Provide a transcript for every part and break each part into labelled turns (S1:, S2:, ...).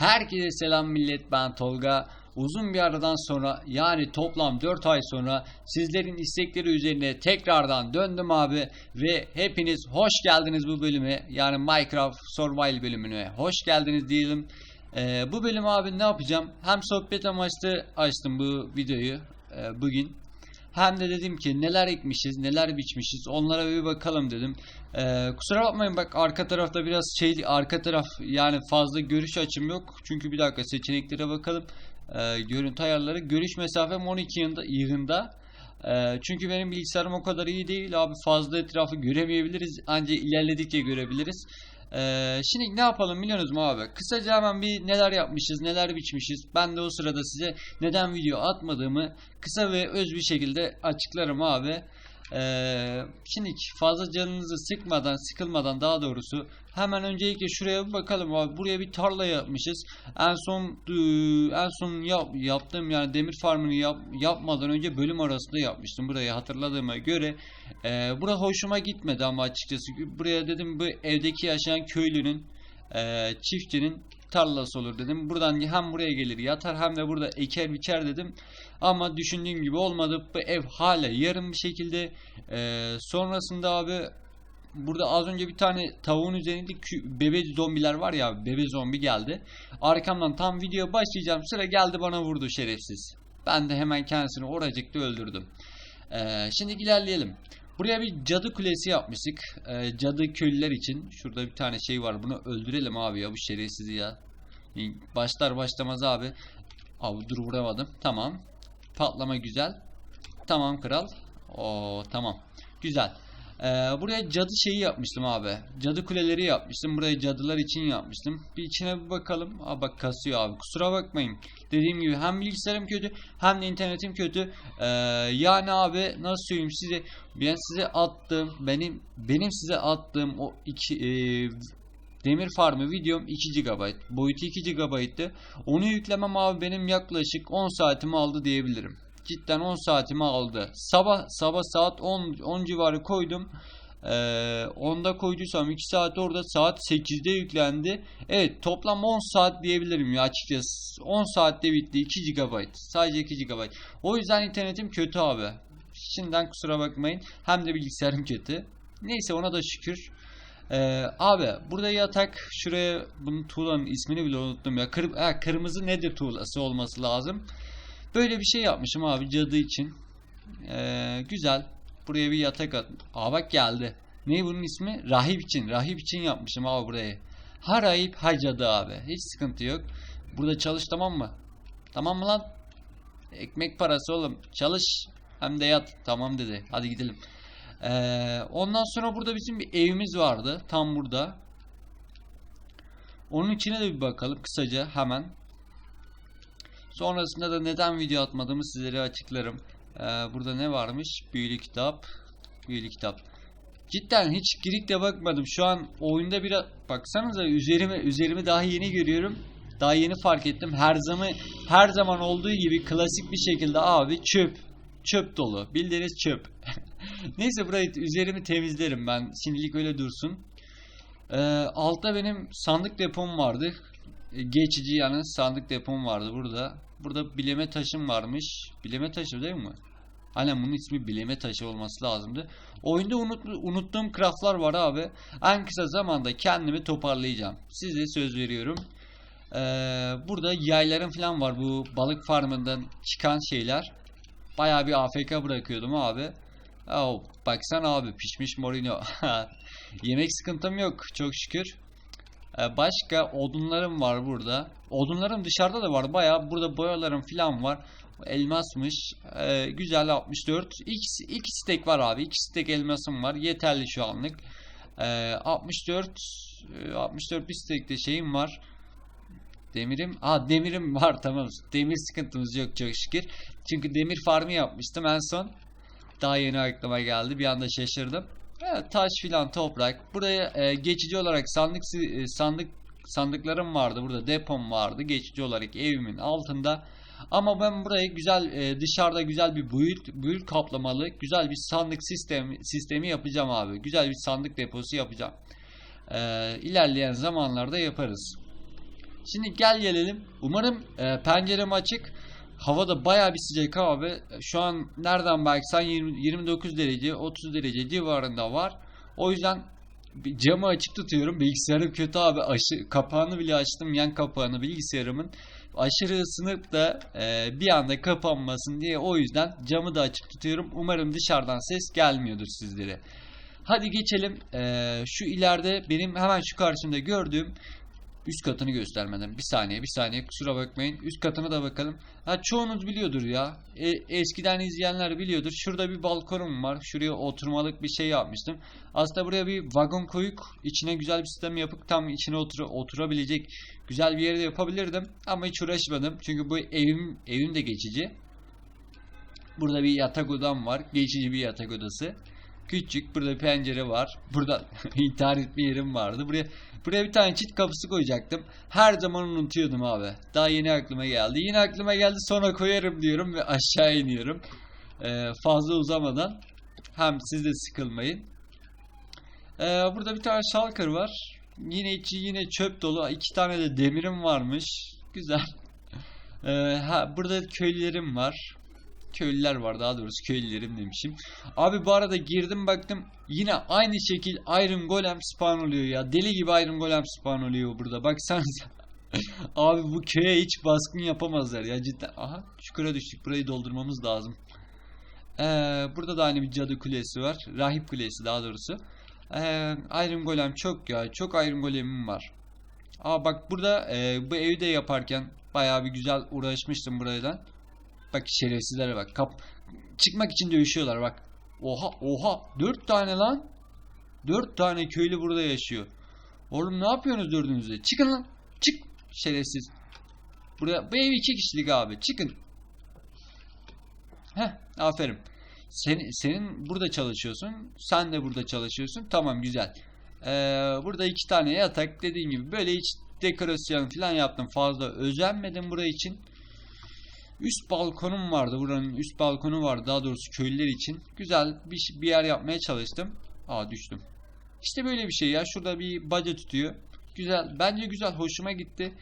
S1: Herkese selam millet ben Tolga. Uzun bir aradan sonra yani toplam 4 ay sonra sizlerin istekleri üzerine tekrardan döndüm abi ve hepiniz hoş geldiniz bu bölüme yani Minecraft Survival bölümüne hoş geldiniz diyelim. Ee, bu bölüm abi ne yapacağım? Hem sohbet amaçlı açtım bu videoyu e, bugün. Hem de dedim ki neler ekmişiz, neler biçmişiz onlara bir bakalım dedim. Ee, kusura bakmayın bak arka tarafta biraz şey arka taraf yani fazla görüş açım yok. Çünkü bir dakika seçeneklere bakalım. Ee, görüntü ayarları görüş mesafem 12 yığında, yığında. Ee, çünkü benim bilgisayarım o kadar iyi değil abi fazla etrafı göremeyebiliriz ancak ilerledikçe görebiliriz. Ee, şimdi ne yapalım biliyorsunuz mu abi? Kısaca hemen bir neler yapmışız, neler biçmişiz. Ben de o sırada size neden video atmadığımı kısa ve öz bir şekilde açıklarım abi. Ee, şimdi fazla canınızı sıkmadan, sıkılmadan daha doğrusu hemen öncelikle şuraya bir bakalım abi. Buraya bir tarla yapmışız. En son en son yap, yaptığım yani demir farmını yap, yapmadan önce bölüm arasında yapmıştım. Burayı hatırladığıma göre eee bura hoşuma gitmedi ama açıkçası buraya dedim bu evdeki yaşayan köylünün eee, çiftçinin tarlası olur dedim. Buradan hem buraya gelir yatar hem de burada eker biçer dedim. Ama düşündüğüm gibi olmadı. Bu ev hala yarım bir şekilde. Eee, sonrasında abi burada az önce bir tane tavuğun üzerinde bebe zombiler var ya bebe zombi geldi. Arkamdan tam video başlayacağım sıra geldi bana vurdu şerefsiz. Ben de hemen kendisini oracıkta öldürdüm. Eee, şimdi ilerleyelim. Buraya bir cadı kulesi yapmıştık. Eee, cadı köylüler için. Şurada bir tane şey var. Bunu öldürelim abi ya bu şerefsizi ya. Başlar başlamaz abi. Abi dur vuramadım. Tamam. Patlama güzel. Tamam kral. O tamam. Güzel. Ee, buraya cadı şeyi yapmıştım abi. Cadı kuleleri yapmıştım. Buraya cadılar için yapmıştım. Bir içine bir bakalım. Aa bak kasıyor abi. Kusura bakmayın. Dediğim gibi hem bilgisayarım kötü hem de internetim kötü. Ee, yani abi nasıl söyleyeyim size ben size attığım benim benim size attığım o iki e, demir farmı videom 2 GB. Boyutu 2 GB'tı. Onu yüklemem abi benim yaklaşık 10 saatimi aldı diyebilirim. Cidden 10 saatimi aldı. Sabah sabah saat 10 10 civarı koydum. Ee, 10'da koyduysam 2 saat orada saat 8'de yüklendi. Evet toplam 10 saat diyebilirim ya açıkçası. 10 saatte bitti 2 GB. Sadece 2 GB. O yüzden internetim kötü abi. Şimdiden kusura bakmayın. Hem de bilgisayarım kötü. Neyse ona da şükür. Ee, abi burada yatak şuraya bunun tuğlanın ismini bile unuttum ya. Kır, ha, kırmızı nedir tuğlası olması lazım. Böyle bir şey yapmışım abi cadı için. Ee, güzel. Buraya bir yatak at. Aa bak geldi. Ne bunun ismi? Rahip için. Rahip için yapmışım abi burayı. Ha rahip ha cadı abi. Hiç sıkıntı yok. Burada çalış tamam mı? Tamam mı lan? Ekmek parası oğlum. Çalış. Hem de yat. Tamam dedi. Hadi gidelim. Ee, ondan sonra burada bizim bir evimiz vardı. Tam burada. Onun içine de bir bakalım kısaca hemen. Sonrasında da neden video atmadığımı sizlere açıklarım. Ee, burada ne varmış? Büyülü kitap. Büyülü kitap. Cidden hiç girip bakmadım. Şu an oyunda biraz baksanıza üzerime üzerimi daha yeni görüyorum. Daha yeni fark ettim. Her zaman her zaman olduğu gibi klasik bir şekilde abi çöp. Çöp dolu. Bildiğiniz çöp. Neyse burayı üzerimi temizlerim ben. Şimdilik öyle dursun. Ee, altta benim sandık depom vardı. E, Geçici yani sandık depom vardı burada. Burada bileme taşım varmış. Bileme taşı değil mi? Aynen bunun ismi bileme taşı olması lazımdı. Oyunda unut, unuttuğum craftlar var abi. En kısa zamanda kendimi toparlayacağım. Size söz veriyorum. Ee, burada yaylarım falan var. Bu balık farmından çıkan şeyler. Bayağı bir AFK bırakıyordum abi. Oh, baksana abi pişmiş morino. Yemek sıkıntım yok çok şükür. Ee, başka odunlarım var burada. Odunlarım dışarıda da var. Bayağı burada boyalarım falan var. Elmasmış. Ee, güzel 64. İki, iki stek var abi. İki stek elmasım var. Yeterli şu anlık. Ee, 64 e, 64 bir stek de şeyim var. Demirim. Aa demirim var tamam. Demir sıkıntımız yok çok şükür. Çünkü demir farmı yapmıştım en son. Daha yeni aklıma geldi. Bir anda şaşırdım. Taş filan toprak. Buraya e, geçici olarak sandık e, sandık sandıklarım vardı. Burada depom vardı. Geçici olarak evimin altında. Ama ben burayı güzel e, dışarıda güzel bir build, build kaplamalı güzel bir sandık sistemi sistemi yapacağım abi. Güzel bir sandık deposu yapacağım. E, ilerleyen zamanlarda yaparız. Şimdi gel gelelim. Umarım e, pencerem açık. Hava da baya bir sıcak abi. Şu an nereden baksan 20, 29 derece 30 derece civarında var. O yüzden camı açık tutuyorum. Bilgisayarım kötü abi. Aşı, kapağını bile açtım. Yan kapağını bilgisayarımın. Aşırı ısınıp da e, bir anda kapanmasın diye o yüzden camı da açık tutuyorum. Umarım dışarıdan ses gelmiyordur sizlere. Hadi geçelim. E, şu ileride benim hemen şu karşımda gördüğüm üst katını göstermeden. Bir saniye bir saniye kusura bakmayın. Üst katına da bakalım. Ha çoğunuz biliyordur ya. E, eskiden izleyenler biliyordur. Şurada bir balkonum var. Şuraya oturmalık bir şey yapmıştım. Aslında buraya bir vagon koyup içine güzel bir sistem yapıp tam içine otur oturabilecek güzel bir yerde yapabilirdim. Ama hiç uğraşmadım. Çünkü bu evim evim de geçici. Burada bir yatak odam var. Geçici bir yatak odası Küçük burada pencere var. Burada intihar etme yerim vardı. Buraya buraya bir tane çift kapısı koyacaktım. Her zaman unutuyordum abi. Daha yeni aklıma geldi. Yine aklıma geldi sonra koyarım diyorum ve aşağı iniyorum. Ee, fazla uzamadan. Hem siz de sıkılmayın. Ee, burada bir tane şalkır var. Yine içi yine çöp dolu. İki tane de demirim varmış. Güzel. Ee, ha, burada köylülerim var köylüler var daha doğrusu köylülerim demişim. Abi bu arada girdim baktım yine aynı şekil Iron Golem spawn oluyor ya. Deli gibi Iron Golem spawn oluyor burada. Baksanıza. Abi bu köye hiç baskın yapamazlar ya cidden. Aha çukura düştük. Burayı doldurmamız lazım. Ee, burada da aynı bir cadı kulesi var. Rahip kulesi daha doğrusu. Ee, Iron Golem çok ya. Çok Iron Golem'im var. Aa bak burada e, bu evi de yaparken bayağı bir güzel uğraşmıştım buradan. Bak şerefsizlere bak. Kap çıkmak için dövüşüyorlar bak. Oha oha. Dört tane lan. Dört tane köylü burada yaşıyor. Oğlum ne yapıyorsunuz dördünüzde? Çıkın lan. Çık. Şerefsiz. Buraya bu ev iki kişilik abi. Çıkın. Heh aferin. Sen, senin burada çalışıyorsun. Sen de burada çalışıyorsun. Tamam güzel. Ee, burada iki tane yatak dediğim gibi böyle hiç dekorasyon falan yaptım. Fazla özenmedim buraya için. Üst balkonum vardı. Buranın üst balkonu vardı. Daha doğrusu köylüler için. Güzel bir, bir yer yapmaya çalıştım. Aa düştüm. İşte böyle bir şey ya. Şurada bir baca tutuyor. Güzel. Bence güzel. Hoşuma gitti.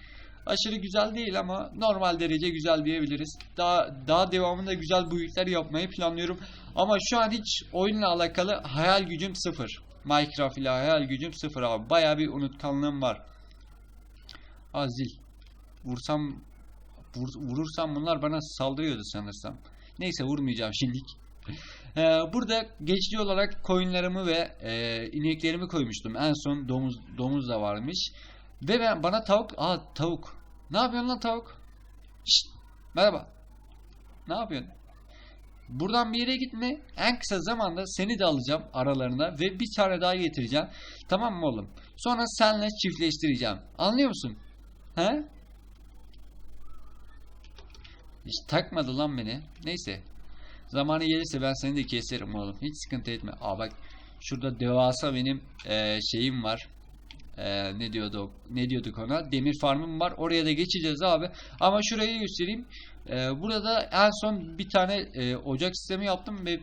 S1: Aşırı güzel değil ama normal derece güzel diyebiliriz. Daha daha devamında güzel build'ler yapmayı planlıyorum. Ama şu an hiç oyunla alakalı hayal gücüm sıfır. Minecraft ile hayal gücüm sıfır abi. Baya bir unutkanlığım var. Azil. Vursam vur, vurursam bunlar bana saldırıyordu sanırsam. Neyse vurmayacağım şimdilik. Ee, burada geçici olarak koyunlarımı ve e, ineklerimi koymuştum. En son domuz domuz da varmış. Ve ben bana tavuk, aa tavuk. Ne yapıyorsun lan tavuk? Şşt, merhaba. Ne yapıyorsun? Buradan bir yere gitme. En kısa zamanda seni de alacağım aralarına ve bir tane daha getireceğim. Tamam mı oğlum? Sonra senle çiftleştireceğim. Anlıyor musun? He? Hiç takmadı lan beni. Neyse. Zamanı gelirse ben seni de keserim oğlum. Hiç sıkıntı etme. Aa bak şurada devasa benim e, şeyim var. E, ne diyordu ne diyorduk ona? Demir farmım var. Oraya da geçeceğiz abi. Ama şurayı göstereyim. E, burada en son bir tane e, ocak sistemi yaptım ve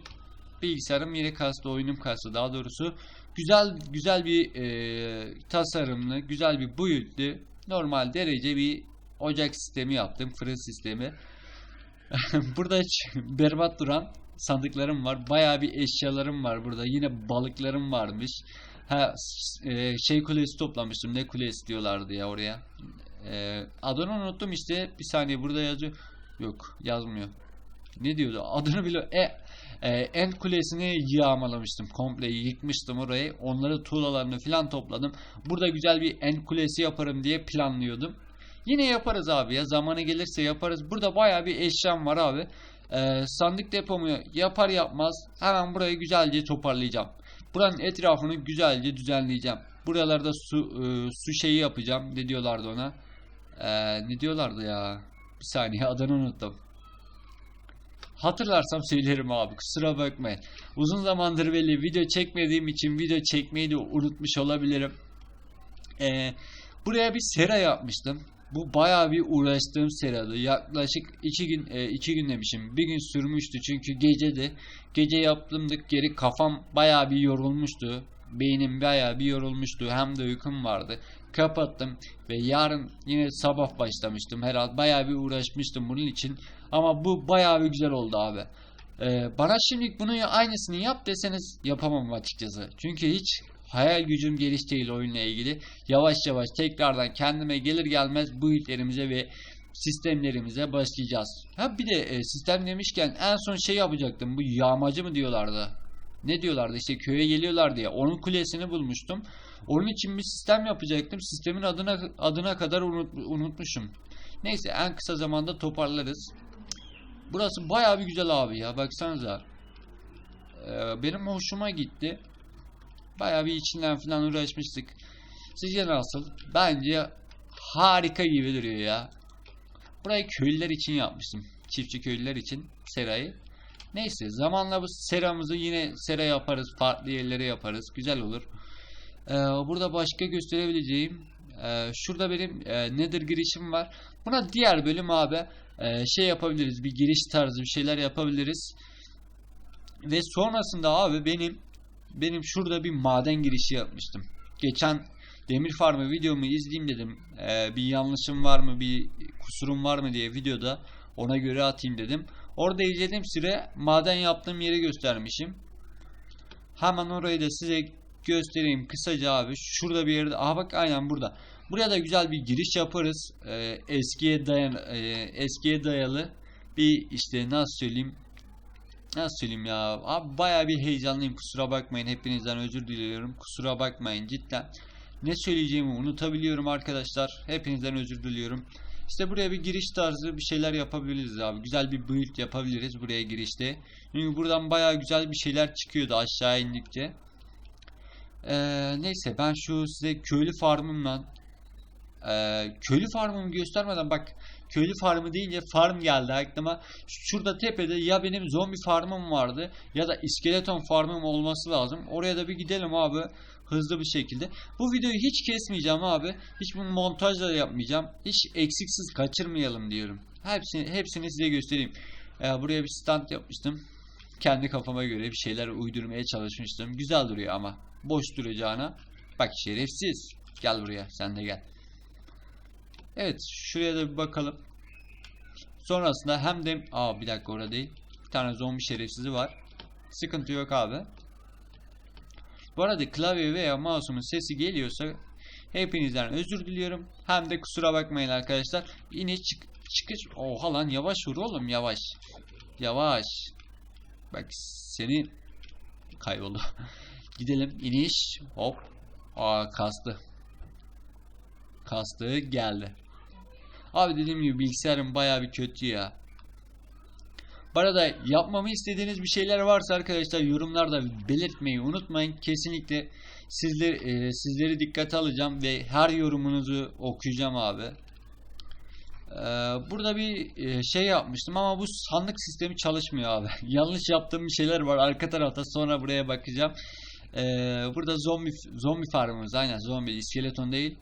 S1: bilgisayarım yine kastı, oyunum kastı daha doğrusu. Güzel güzel bir e, tasarımlı, güzel bir build'li, normal derece bir ocak sistemi yaptım, fırın sistemi. burada berbat duran sandıklarım var. Bayağı bir eşyalarım var burada. Yine balıklarım varmış. Ha e, şey kulesi toplamıştım. Ne kulesi diyorlardı ya oraya. E, adını unuttum işte. Bir saniye burada yazıyor. Yok yazmıyor. Ne diyordu? Adını bile e, e, End kulesini yağmalamıştım. Komple yıkmıştım orayı. Onları tuğlalarını falan topladım. Burada güzel bir End kulesi yaparım diye planlıyordum. Yine yaparız abi ya. Zamanı gelirse yaparız. Burada baya bir eşyam var abi. Ee, sandık depomu yapar yapmaz hemen burayı güzelce toparlayacağım. Buranın etrafını güzelce düzenleyeceğim. Buralarda su e, su şeyi yapacağım. Ne diyorlardı ona? Ee, ne diyorlardı ya? Bir saniye adını unuttum. Hatırlarsam söylerim abi kusura bakmayın. Uzun zamandır belli video çekmediğim için video çekmeyi de unutmuş olabilirim. Ee, buraya bir sera yapmıştım. Bu bayağı bir uğraştığım seriydi. Yaklaşık iki gün e, iki gün demişim. Bir gün sürmüştü çünkü gecedi. Gece yaptığımdık geri kafam bayağı bir yorulmuştu. Beynim bayağı bir yorulmuştu. Hem de uykum vardı. kapattım ve yarın yine sabah başlamıştım herhalde bayağı bir uğraşmıştım bunun için ama bu bayağı bir güzel oldu abi. Ee, bana şimdi bunu aynısını yap deseniz yapamam açıkçası. Çünkü hiç hayal gücüm geliş değil oyunla ilgili. Yavaş yavaş tekrardan kendime gelir gelmez bu ilklerimize ve sistemlerimize başlayacağız. Ha bir de e, sistem demişken en son şey yapacaktım. Bu yağmacı mı diyorlardı? Ne diyorlardı? İşte köye geliyorlar diye. Onun kulesini bulmuştum. Onun için bir sistem yapacaktım. Sistemin adına adına kadar unut, unutmuşum. Neyse en kısa zamanda toparlarız. Burası bayağı bir güzel abi ya. Baksanıza. Ee, benim hoşuma gitti. Bayağı bir içinden falan uğraşmıştık. Sizce nasıl? Bence harika gibi duruyor ya. Burayı köylüler için yapmıştım. Çiftçi köylüler için serayı. Neyse zamanla bu seramızı yine sera yaparız. Farklı yerlere yaparız. Güzel olur. Ee, burada başka gösterebileceğim. Ee, şurada benim e, nether girişim var. Buna diğer bölüm abi e, şey yapabiliriz. Bir giriş tarzı bir şeyler yapabiliriz. Ve sonrasında abi benim benim şurada bir maden girişi yapmıştım. Geçen Demir Farmı videomu izleyeyim dedim. Ee, bir yanlışım var mı, bir kusurum var mı diye videoda ona göre atayım dedim. Orada izlediğim süre maden yaptığım yeri göstermişim. Hemen orayı da size göstereyim kısaca abi. Şurada bir yerde. Aha bak aynen burada. Buraya da güzel bir giriş yaparız. Ee, eskiye dayan e, eskiye dayalı bir işte nasıl söyleyeyim Nasıl söyleyeyim ya? Abi bayağı bir heyecanlıyım. Kusura bakmayın. Hepinizden özür diliyorum. Kusura bakmayın cidden. Ne söyleyeceğimi unutabiliyorum arkadaşlar. Hepinizden özür diliyorum. İşte buraya bir giriş tarzı bir şeyler yapabiliriz abi. Güzel bir build yapabiliriz buraya girişte. Çünkü buradan bayağı güzel bir şeyler çıkıyordu aşağı indikçe. Ee, neyse ben şu size köylü farmımla ee, köylü farmımı göstermeden bak köylü farmı deyince farm geldi aklıma. Şurada tepede ya benim zombi farmım vardı ya da iskeleton farmım olması lazım. Oraya da bir gidelim abi hızlı bir şekilde. Bu videoyu hiç kesmeyeceğim abi. Hiç bunu montajla yapmayacağım. Hiç eksiksiz kaçırmayalım diyorum. Hepsini, hepsini size göstereyim. Ee, buraya bir stand yapmıştım. Kendi kafama göre bir şeyler uydurmaya çalışmıştım. Güzel duruyor ama. Boş duracağına. Bak şerefsiz. Gel buraya sen de gel. Evet şuraya da bir bakalım. Sonrasında hem de aa bir dakika orada değil. Bir tane zombi şerefsizi var. Sıkıntı yok abi. Bu arada klavye veya mouse'umun sesi geliyorsa hepinizden özür diliyorum. Hem de kusura bakmayın arkadaşlar. Yine çık çıkış. Oha lan yavaş vur oğlum yavaş. Yavaş. Bak seni kayboldu. Gidelim iniş. Hop. Aa kastı. Kastığı geldi. Abi dediğim gibi bilgisayarım baya bir kötü ya. Bu arada yapmamı istediğiniz bir şeyler varsa arkadaşlar yorumlarda belirtmeyi unutmayın. Kesinlikle sizleri, e, sizleri dikkate alacağım ve her yorumunuzu okuyacağım abi. Ee, burada bir e, şey yapmıştım ama bu sandık sistemi çalışmıyor abi. Yanlış yaptığım bir şeyler var arka tarafta sonra buraya bakacağım. Ee, burada zombi zombi farmımız aynen zombi iskeleton değil.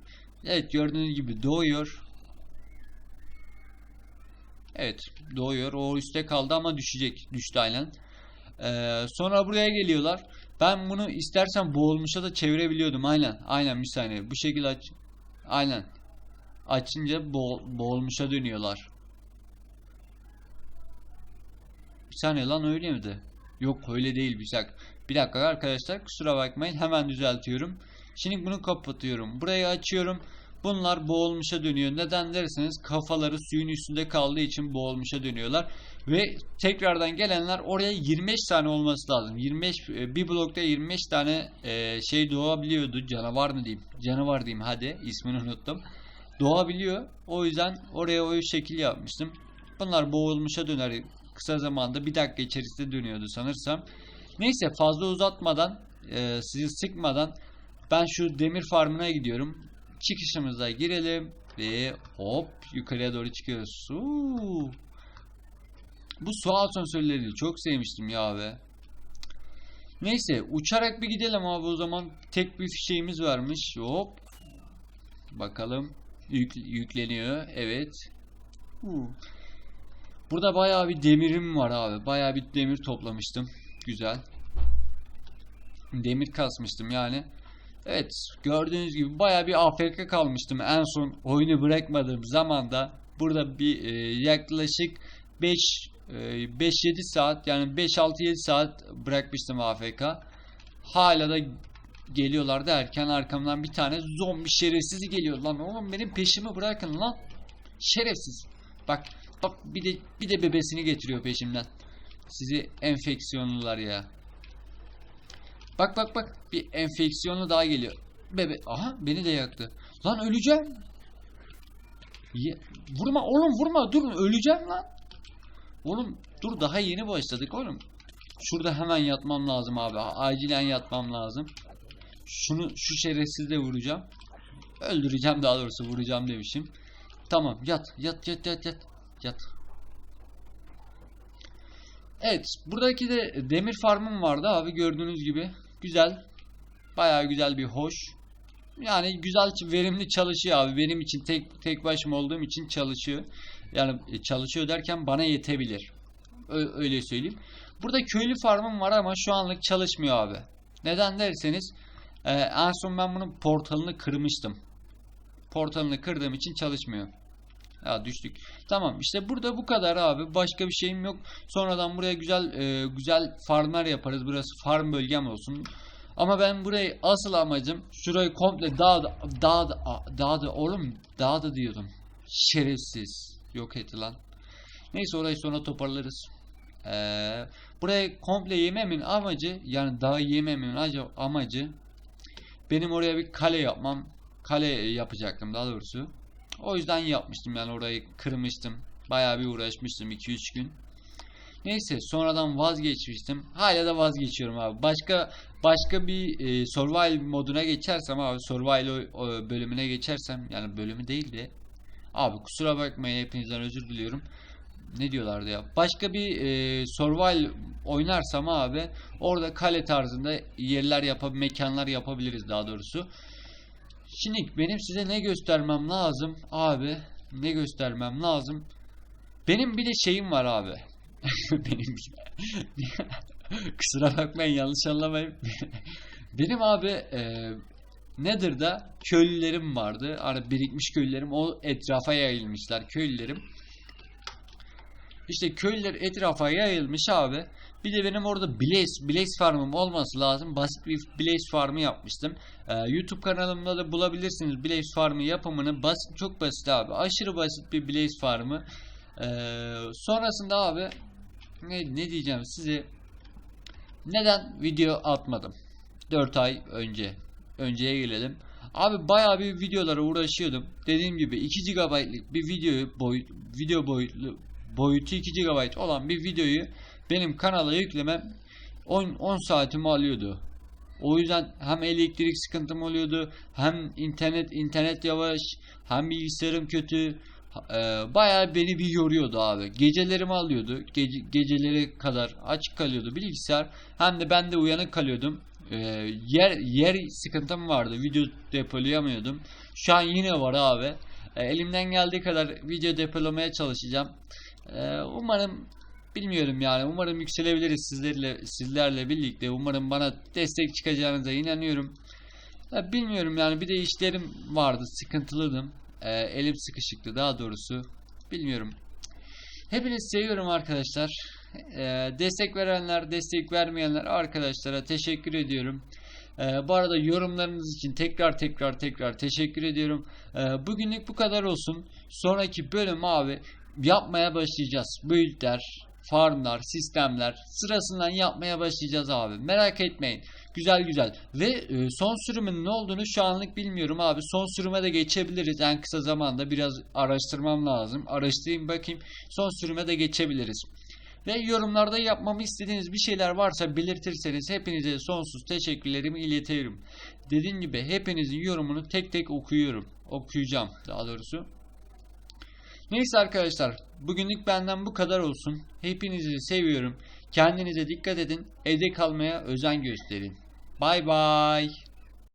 S1: Evet gördüğünüz gibi doğuyor. Evet doğuyor. O üstte kaldı ama düşecek. Düştü aynen. Ee, sonra buraya geliyorlar. Ben bunu istersen boğulmuşa da çevirebiliyordum. Aynen. Aynen bir saniye. Bu şekilde aç. Aynen. Açınca boğ boğulmuşa dönüyorlar. Bir saniye lan öyle miydi? Yok öyle değil bir dakika. Bir dakika arkadaşlar kusura bakmayın hemen düzeltiyorum. Şimdi bunu kapatıyorum. Burayı açıyorum. Bunlar boğulmuşa dönüyor. Neden derseniz kafaları suyun üstünde kaldığı için boğulmuşa dönüyorlar. Ve tekrardan gelenler oraya 25 tane olması lazım. 25 e, bir blokta 25 tane e, şey doğabiliyordu. Canavar mı diyeyim? Canavar diyeyim hadi. ismini unuttum. Doğabiliyor. O yüzden oraya o şekil yapmıştım. Bunlar boğulmuşa döner. Kısa zamanda bir dakika içerisinde dönüyordu sanırsam. Neyse fazla uzatmadan e, sizi sıkmadan ben şu demir farmına gidiyorum. Çıkışımıza girelim ve hop yukarıya doğru çıkıyoruz. Uuu. Bu su asansörlerini çok sevmiştim ya abi. Neyse uçarak bir gidelim abi o zaman. Tek bir şeyimiz varmış. Hop. Bakalım. Yük, yükleniyor. Evet. Burada bayağı bir demirim var abi. Bayağı bir demir toplamıştım. Güzel. Demir kasmıştım yani. Evet gördüğünüz gibi baya bir AFK kalmıştım en son oyunu bırakmadığım zamanda. Burada bir e, yaklaşık 5 5-7 saat yani 5-6-7 saat bırakmıştım AFK. Hala da geliyorlar derken arkamdan bir tane zombi şerefsizi geliyor lan oğlum benim peşimi bırakın lan. Şerefsiz. Bak bak bir de bir de bebesini getiriyor peşimden. Sizi enfeksiyonlular ya. Bak bak bak bir enfeksiyonlu daha geliyor. Bebe aha beni de yaktı. Lan öleceğim. Ye- vurma oğlum vurma dur öleceğim lan. Oğlum dur daha yeni başladık oğlum. Şurada hemen yatmam lazım abi. Acilen yatmam lazım. Şunu şu şerefsiz de vuracağım. Öldüreceğim daha doğrusu vuracağım demişim. Tamam yat yat yat yat yat. Yat. Evet buradaki de demir farmım vardı abi gördüğünüz gibi. Güzel. Bayağı güzel bir hoş. Yani güzel verimli çalışıyor abi. Benim için tek tek başıma olduğum için çalışıyor. Yani e, çalışıyor derken bana yetebilir. Öyle söyleyeyim. Burada köylü farmım var ama şu anlık çalışmıyor abi. Neden derseniz e, en son ben bunun portalını kırmıştım. Portalını kırdığım için çalışmıyor. Ya düştük. Tamam işte burada bu kadar abi. Başka bir şeyim yok. Sonradan buraya güzel e, güzel farmlar yaparız. Burası farm bölgem olsun. Ama ben burayı asıl amacım şurayı komple dağ dağ dağ dağ oğlum dağ da diyordum. Şerefsiz. Yok etti lan. Neyse orayı sonra toparlarız. Ee, burayı komple yememin amacı yani dağı yememin acı- amacı benim oraya bir kale yapmam. Kale yapacaktım daha doğrusu. O yüzden yapmıştım yani orayı kırmıştım. Bayağı bir uğraşmıştım 2-3 gün. Neyse sonradan vazgeçmiştim. Hala da vazgeçiyorum abi. Başka başka bir e, survival moduna geçersem abi survival o bölümüne geçersem yani bölümü değil de abi kusura bakmayın hepinizden özür diliyorum. Ne diyorlardı ya? Başka bir e, survival oynarsam abi orada kale tarzında yerler yapab mekanlar yapabiliriz daha doğrusu. Şimdi benim size ne göstermem lazım abi? Ne göstermem lazım? Benim bir de şeyim var abi. benim kusura bakmayın yanlış anlamayın. benim abi e, Nether'da köylülerim vardı. Hani birikmiş köylülerim o etrafa yayılmışlar köylülerim. İşte köylüler etrafa yayılmış abi. Bir de benim orada Blaze, Blaze farmım olması lazım. Basit bir Blaze farmı yapmıştım. Ee, YouTube kanalımda da bulabilirsiniz Blaze farmı yapımını. Basit, çok basit abi. Aşırı basit bir Blaze farmı. Ee, sonrasında abi ne, ne diyeceğim size neden video atmadım 4 ay önce önceye gelelim abi bayağı bir videolara uğraşıyordum dediğim gibi 2 GB'lık bir videoyu boy, video boyutlu boyutu 2 GB olan bir videoyu benim kanala yüklemem 10, 10 saatimi alıyordu o yüzden hem elektrik sıkıntım oluyordu hem internet internet yavaş hem bilgisayarım kötü e, bayağı beni bir yoruyordu abi. Gecelerimi alıyordu. Gece, geceleri kadar açık kalıyordu bilgisayar. Hem de ben de uyanık kalıyordum. E, yer yer sıkıntım vardı. Video depolayamıyordum. Şu an yine var abi. E, elimden geldiği kadar video depolamaya çalışacağım. E, umarım bilmiyorum yani. Umarım yükselebiliriz sizlerle sizlerle birlikte. Umarım bana destek çıkacağınıza inanıyorum. Ya bilmiyorum yani bir de işlerim vardı. Sıkıntılıydım. Ee, elim sıkışıktı daha doğrusu. Bilmiyorum. Hepinizi seviyorum arkadaşlar. Ee, destek verenler, destek vermeyenler arkadaşlara teşekkür ediyorum. Ee, bu arada yorumlarınız için tekrar tekrar tekrar teşekkür ediyorum. Ee, bugünlük bu kadar olsun. Sonraki bölüm abi yapmaya başlayacağız. Build'ler, farmlar, sistemler sırasından yapmaya başlayacağız abi. Merak etmeyin. Güzel güzel. Ve e, son sürümün ne olduğunu şu anlık bilmiyorum abi. Son sürüme de geçebiliriz en kısa zamanda. Biraz araştırmam lazım. Araştırayım bakayım. Son sürüme de geçebiliriz. Ve yorumlarda yapmamı istediğiniz bir şeyler varsa belirtirseniz hepinize sonsuz teşekkürlerimi iletiyorum. Dediğim gibi hepinizin yorumunu tek tek okuyorum. Okuyacağım daha doğrusu. Neyse arkadaşlar bugünlük benden bu kadar olsun. Hepinizi seviyorum. Kendinize dikkat edin. Evde kalmaya özen gösterin. Bay bay.